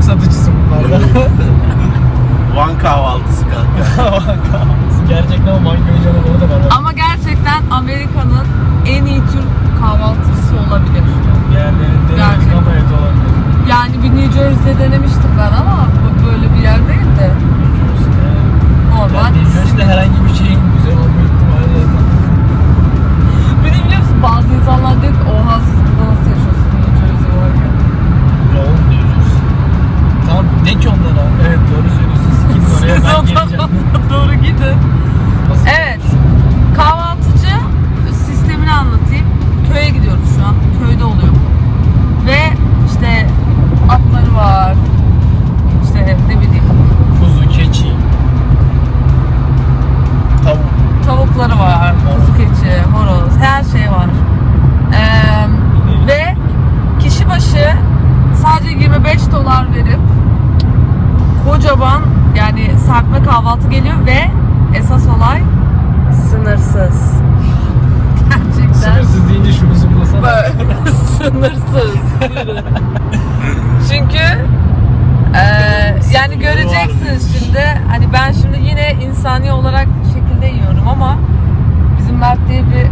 sokak satıcısı bunlar. Van kahvaltısı kanka. Van kahvaltısı. Gerçekten o mango heyecanı da var. Ama gerçekten Amerika'nın en iyi Türk kahvaltısı olabilir. Yani denemek ama evet olabilir. Yani bir New Jersey'de denemiştim ben ama bu böyle bir yer değil de. Normal. Yani New Jersey'de herhangi bir şeyin güzel olmuyor ihtimali zaten. Bir de biliyor musun bazı insanlar diyor ki oha siz burada kocaman yani serpme kahvaltı geliyor ve esas olay sınırsız. Gerçekten. Sınırsız deyince şunu zıplasana. Böyle sınırsız. Çünkü eee, yani göreceksiniz şimdi hani ben şimdi yine insani olarak şekilde yiyorum ama bizim Mert diye bir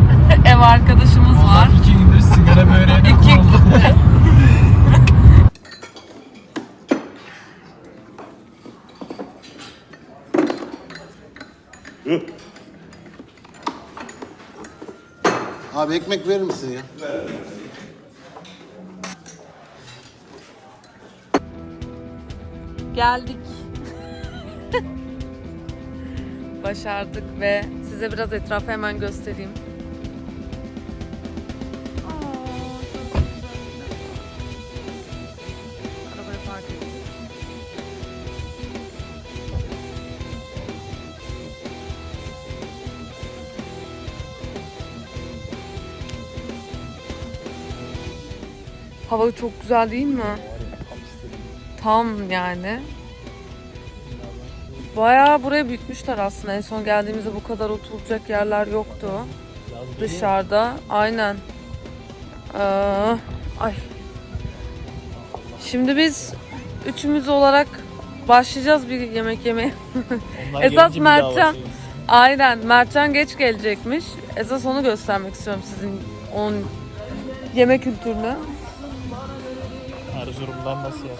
ev arkadaşımız var. İki gündür sigara böreğine İki- kuruldu. Abi ekmek verir misin ya? Geldik. Başardık ve size biraz etrafı hemen göstereyim. Hava çok güzel değil mi? Tam yani. Bayağı buraya büyütmüşler aslında. En son geldiğimizde bu kadar oturacak yerler yoktu. Dışarıda. Aynen. Ee, ay. Şimdi biz üçümüz olarak başlayacağız bir yemek yemeye. Esas Mertcan. Aynen. Mertcan geç gelecekmiş. Esas onu göstermek istiyorum sizin onun yemek kültürünü. Erzurum'dan nasıl ya?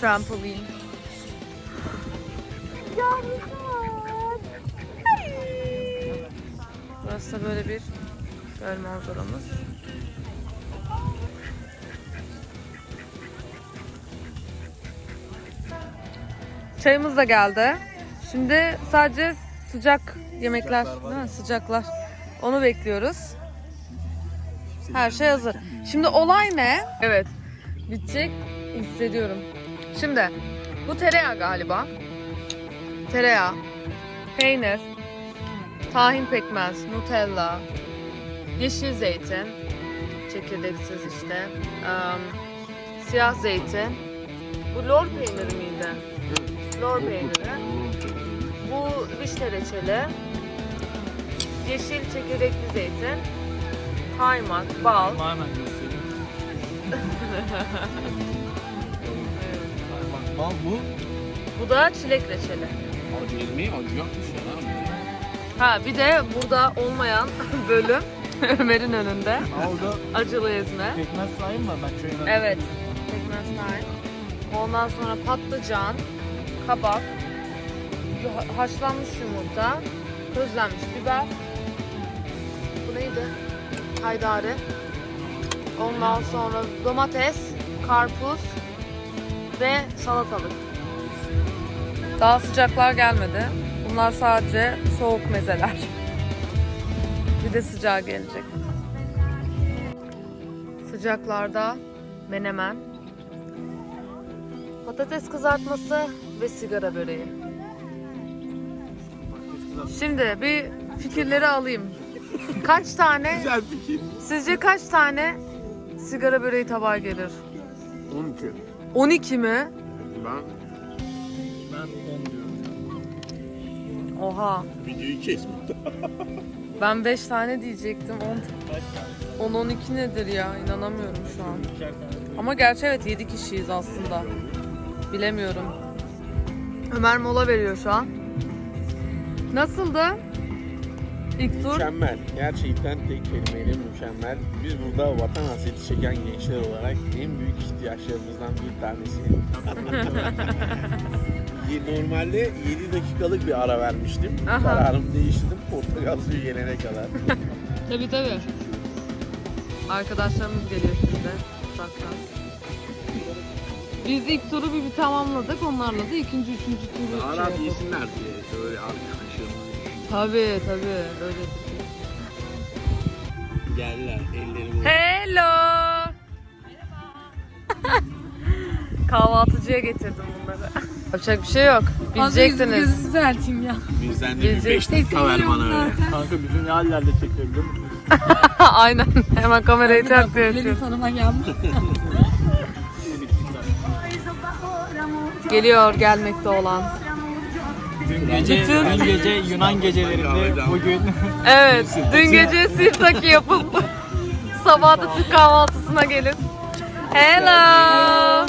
Trampoline. Burası da böyle bir göl manzaramız. Çayımız da geldi. Şimdi sadece sıcak yemekler, değil mi? Sıcaklar. Onu bekliyoruz. Her şey hazır. Şimdi olay ne? Evet. Bitecek hissediyorum. Şimdi bu tereyağı galiba. Tereyağı, peynir, tahin pekmez, nutella, yeşil zeytin, çekirdeksiz işte, em, siyah zeytin. Bu lor peyniri miydi? Lor peyniri. Bu vişne reçeli, yeşil çekirdekli zeytin, kaymak, bal, Tamamen göstereyim. Bak bal bu. bu da çilek reçeli. Acı ilmi acı yokmuş ya. Ha bir de burada olmayan bölüm Ömer'in önünde. Ha orada Acılı ezme. pekmez sayın mı? Ben şöyle Evet. Pekmez. Ondan sonra patlıcan, kabak, haşlanmış yumurta, közlenmiş biber. Bu neydi? Haydari. Ondan sonra domates, karpuz ve salatalık. Daha sıcaklar gelmedi. Bunlar sadece soğuk mezeler. Bir de sıcağı gelecek. Sıcaklarda menemen, patates kızartması ve sigara böreği. Şimdi bir fikirleri alayım. Kaç tane, Güzel fikir. sizce kaç tane sigara böreği tabağı gelir? 12. 12 mi? Ben Ben 10 diyorum. Oha. videoyu kesme. Ben 5 tane diyecektim. 10 10 12 nedir ya? İnanamıyorum şu an. Ama gerçi evet 7 kişiyiz aslında. Bilemiyorum. Ömer mola veriyor şu an. Nasıldı? İlk tur. Mükemmel. Gerçekten tek kelimeyle mükemmel. Biz burada vatan hasreti çeken gençler olarak en büyük ihtiyaçlarımızdan bir tanesi. Normalde 7 dakikalık bir ara vermiştim. Aha. Kararımı değiştirdim portakal suyu gelene kadar. Tabii tabii. Arkadaşlarımız geliyor şimdi uzaktan. Biz ilk turu bir, bir tamamladık. Onlarla da ikinci, üçüncü turu şey Arap yapalım. yesinler diye böyle arkadaşlarımız Tabii tabii. Öyle. geldiler. Elleri bu. Hello. Kahvaltıcıya getirdim bunları. Yapacak bir şey yok. Bileceksiniz. düzelteyim ya. Bizden de bir Gelecek. 5 dakika ver bana öyle. Kanka bizi ne hallerde musun? Aynen. Hemen kamerayı tak diye Elin açıyorum. sanıma geldi. Geliyor gelmekte olan. Dün gece, Bütün- dün gece Yunan gecelerinde bugün Evet. Dün gece sirtaki yapıp sabah da Türk kahvaltısına gelin. Hello.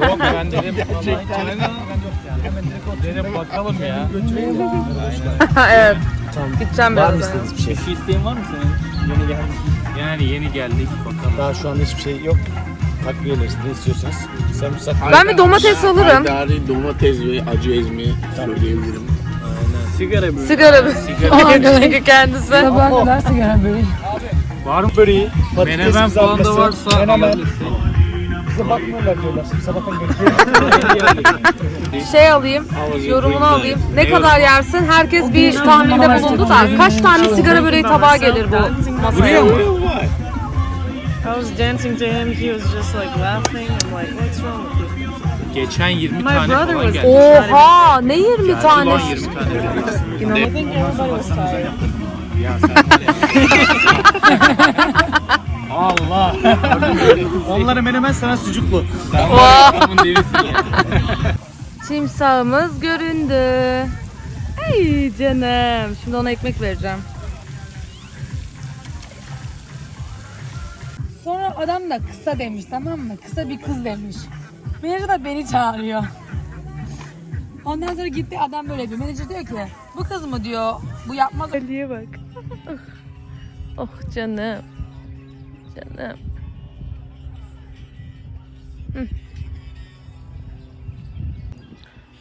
Yok ben dedim hemen dedim bakalım ya. evet. Gideceğim birazdan. bir şey? Bir şey isteğin var mı senin? Yeni geldik. Yani yeni geldik bakalım. Daha şu anda hiçbir şey yok. Takviyeler ne istiyorsanız. Sarımsak. Ben bir domates alırım. Haydari domates ve acı ezme söyleyebilirim. Sigara mı? Sigara mı? Çünkü kendisi. Sabaha kadar sigara böyle. Var mı böreği? Menemen falan da varsa menemen. alabilirsin. Bize bakmıyorlar diyorlar. Sabahtan bekliyoruz. Şey alayım, yorumunu alayım. Ne kadar yersin? Herkes bir tahminde bulundu da kaç tane sigara böreği tabağı gelir bu masaya? I was dancing to him. He was just like laughing. I'm like, what's wrong with you? Geçen 20 My tane brother falan was geldi. Oha! Ne 20 Ulan tanesi? 20 tane. I think everybody was tired. Allah. Onlara menemen sana sucuklu. Vah! Adamın delisin ya. Timsahımız göründü. Ay canım. Şimdi ona ekmek vereceğim. Adam da kısa demiş tamam mı? Kısa bir kız demiş. Menajer de beni çağırıyor. Ondan sonra gitti adam böyle diyor. Menajer diyor ki bu kız mı diyor. Bu yapmaz. Ali'ye bak. oh canım. Canım. Hı.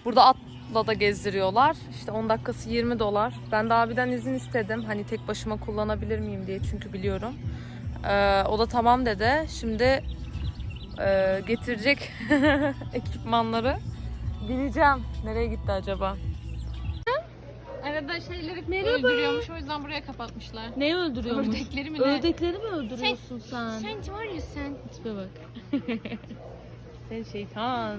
Burada atla da gezdiriyorlar. İşte 10 dakikası 20 dolar. Ben de abiden izin istedim. Hani tek başıma kullanabilir miyim diye çünkü biliyorum. Ee, o da tamam dedi. Şimdi e, getirecek ekipmanları. Bineceğim. Nereye gitti acaba? Arada şeyleri öldürüyormuş o yüzden buraya kapatmışlar. Neyi öldürüyormuş? Ördekleri mi ne? Ördekleri mi öldürüyorsun sen? Sen var ya sen. Tipe bak. Sen şeytan.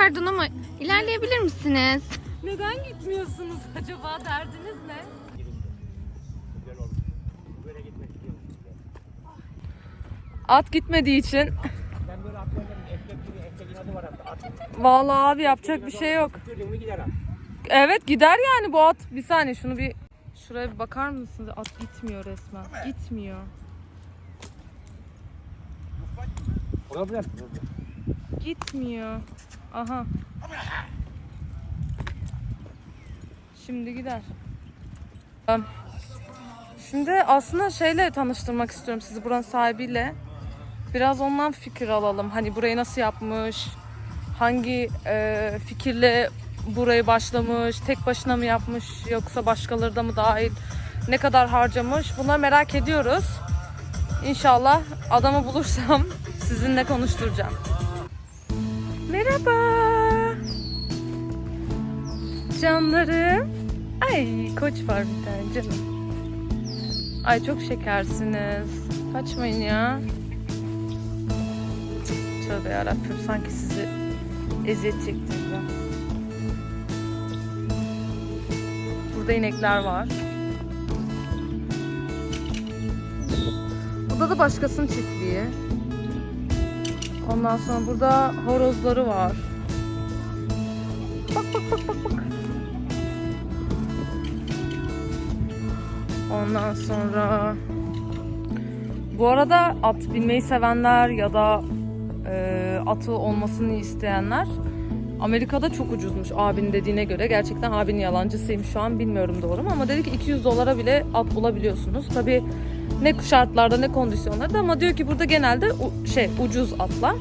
Pardon. Ama ilerleyebilir misiniz? Neden gitmiyorsunuz acaba? Derdiniz ne? At gitmediği için. Vallahi abi yapacak bir şey yok. Evet gider yani bu at. Bir saniye şunu bir şuraya bir bakar mısınız? At gitmiyor resmen. Gitmiyor. Gitmiyor. Aha. Şimdi gider. Şimdi aslında şeyle tanıştırmak istiyorum sizi buranın sahibiyle. Biraz ondan fikir alalım. Hani burayı nasıl yapmış? Hangi e, fikirle burayı başlamış? Tek başına mı yapmış? Yoksa başkaları da mı dahil? Ne kadar harcamış? Bunları merak ediyoruz. İnşallah adamı bulursam sizinle konuşturacağım. Merhaba. Canlarım. Ay koç var bir tane canım. Ay çok şekersiniz. Kaçmayın ya. Tövbe yarabbim sanki sizi eziyet çektireceğim. Burada inekler var. Burada da başkasının çiftliği. Ondan sonra burada horozları var. Bak bak bak bak bak. Ondan sonra bu arada at binmeyi sevenler ya da e, atı olmasını isteyenler Amerika'da çok ucuzmuş abinin dediğine göre. Gerçekten abinin yalancısıymış şu an bilmiyorum doğru mu ama dedi ki 200 dolara bile at bulabiliyorsunuz. Tabi ne şartlarda ne kondisyonlarda ama diyor ki burada genelde şey ucuz atlar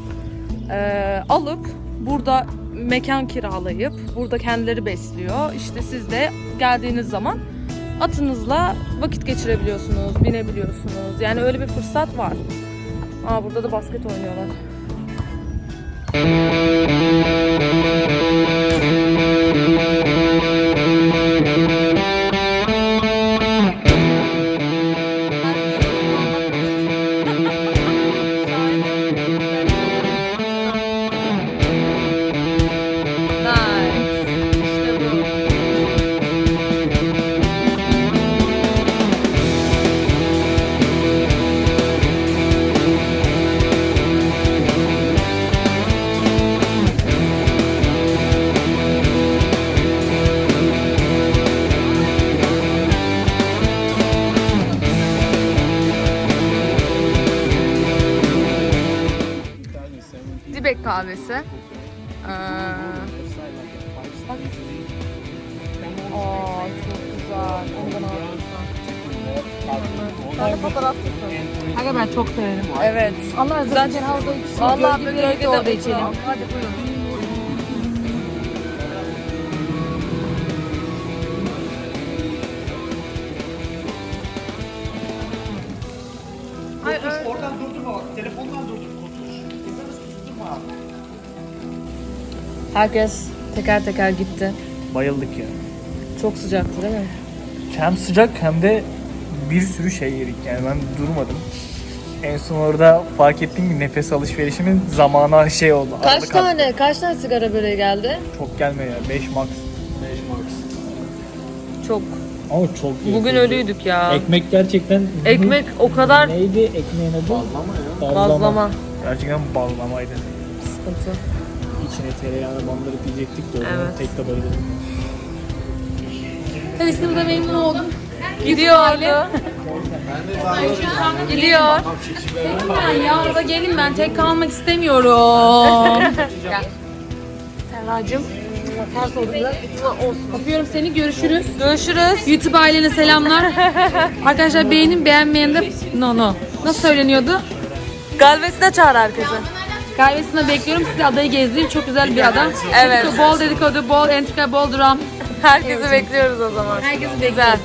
e, alıp burada mekan kiralayıp burada kendileri besliyor. İşte siz de geldiğiniz zaman atınızla vakit geçirebiliyorsunuz, binebiliyorsunuz. Yani öyle bir fırsat var. Aa burada da basket oynuyorlar. Kahvesi. Ee, Aa çok güzel. Ondan. Sen de fotoğraf tutun. Aga ben çok severim. Evet. Allah razı olsun. Bir gölgede orada içelim. Hadi buyurun. Herkes teker teker gitti. Bayıldık ya. Çok sıcaktı değil mi? Hem sıcak hem de bir sürü şey yedik yani ben durmadım. En son orada fark ettiğim gibi nefes alışverişimin zamana şey oldu. Kaç tane, kaç tane sigara böreği geldi? Çok gelmiyor ya 5 max. 5 max. Çok. Ama çok iyi. Bugün ölüydük ya. Ekmek gerçekten... Ekmek o kadar Neydi ekmeğin adı? Bazlama ya. bazlama. Gerçekten bağlamaydı. Sıkıntı. İçine tereyağını bandırıp yiyecektik de o zaman Evet. tek de bayıldım. Tanıştığımda memnun oldum. Gidiyordu. Gidiyor. Ben ya orada gelin ben tek kalmak istemiyorum. Serracığım. Ters oldu biraz. Öpüyorum seni. Görüşürüz. Görüşürüz. YouTube ailene selamlar. Arkadaşlar beğenin beğenmeyen de no no. Nasıl söyleniyordu? Galvesine çağır herkesi. Kahvesine bekliyorum. Size adayı gezdireyim. Çok güzel bir ada. Evet. Bol dedikodu, bol entrika, bol dram. Herkesi bekliyoruz o zaman. Herkesi Güzel. bekliyoruz.